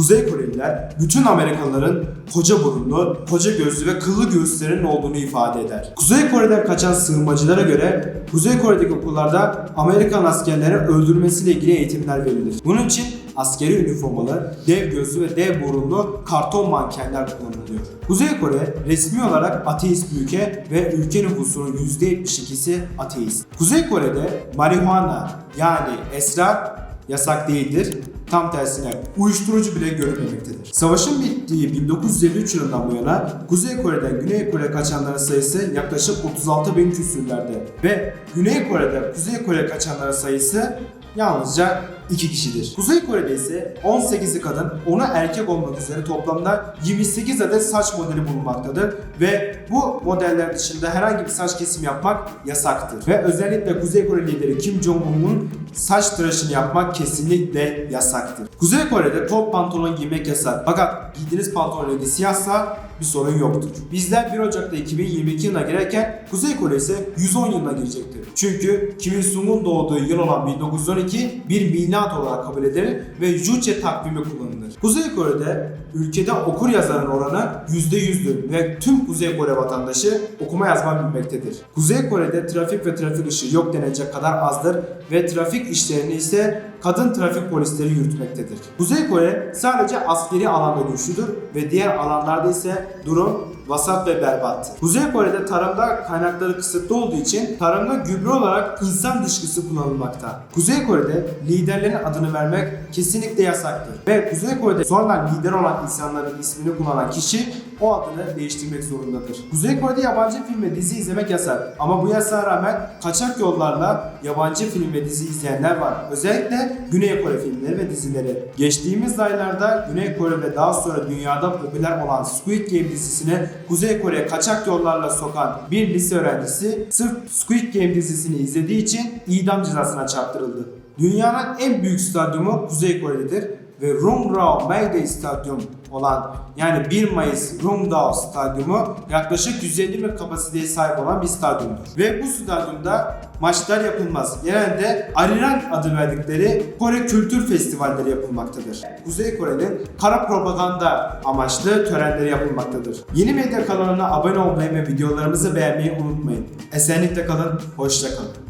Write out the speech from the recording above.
Kuzey Koreliler bütün Amerikalıların koca burunlu, koca gözlü ve kıllı göğüslerinin olduğunu ifade eder. Kuzey Kore'den kaçan sığınmacılara göre Kuzey Kore'deki okullarda Amerikan askerlerin öldürülmesiyle ilgili eğitimler verilir. Bunun için askeri üniformalı, dev gözlü ve dev burunlu karton mankenler kullanılıyor. Kuzey Kore resmi olarak ateist bir ülke ve ülke nüfusunun %72'si ateist. Kuzey Kore'de marihuana yani esrar yasak değildir. Tam tersine uyuşturucu bile görülmemektedir. Savaşın bittiği 1953 yılından bu yana Kuzey Kore'den Güney Kore kaçanların sayısı yaklaşık 36 bin küsürlerde ve Güney Kore'den Kuzey Kore kaçanların sayısı yalnızca 2 kişidir. Kuzey Kore'de ise 18'i kadın, 10'u erkek olmak üzere toplamda 28 adet saç modeli bulunmaktadır ve bu modeller dışında herhangi bir saç kesimi yapmak yasaktır. Ve özellikle Kuzey Kore lideri Kim Jong-un'un saç tıraşını yapmak kesinlikle yasaktır. Kuzey Kore'de kot pantolon giymek yasak. Fakat giydiğiniz pantolon rengi siyahsa bir sorun yoktur. Bizler 1 Ocak'ta 2022 yılına girerken Kuzey Kore ise 110 yılına girecektir. Çünkü Kim Il-sung'un doğduğu yıl olan 1912 bir milat olarak kabul edilir ve Juche takvimi kullanılır. Kuzey Kore'de ülkede okur yazarın oranı %100'dür ve tüm Kuzey Kore vatandaşı okuma yazma bilmektedir. Kuzey Kore'de trafik ve trafik ışığı yok denilecek kadar azdır ve trafik işlerini ise kadın trafik polisleri yürütmektedir. Kuzey Kore sadece askeri alanda güçlüdür ve diğer alanlarda ise durum vasat ve berbattır. Kuzey Kore'de tarımda kaynakları kısıtlı olduğu için tarımda gübre olarak insan dışkısı kullanılmakta. Kuzey Kore'de liderlerin adını vermek kesinlikle yasaktır. Ve Kuzey Kore'de sonradan lider olan insanların ismini kullanan kişi o adını değiştirmek zorundadır. Kuzey Kore'de yabancı film ve dizi izlemek yasak. Ama bu yasağa rağmen kaçak yollarla yabancı film ve dizi izleyenler var. Özellikle Güney Kore filmleri ve dizileri. Geçtiğimiz aylarda Güney Kore ve daha sonra dünyada popüler olan Squid Game dizisini Kuzey Kore'ye kaçak yollarla sokan bir lise öğrencisi sırf Squid Game dizisini izlediği için idam cezasına çarptırıldı. Dünyanın en büyük stadyumu Kuzey Kore'dedir ve Rumrao Mayday Stadyum olan yani 1 Mayıs Rumdao Stadyumu yaklaşık 150 bin kapasiteye sahip olan bir stadyumdur. Ve bu stadyumda maçlar yapılmaz. Genelde Ariran adı verdikleri Kore Kültür Festivalleri yapılmaktadır. Kuzey Kore'nin kara propaganda amaçlı törenleri yapılmaktadır. Yeni medya kanalına abone olmayı ve videolarımızı beğenmeyi unutmayın. Esenlikle kalın, hoşça kalın.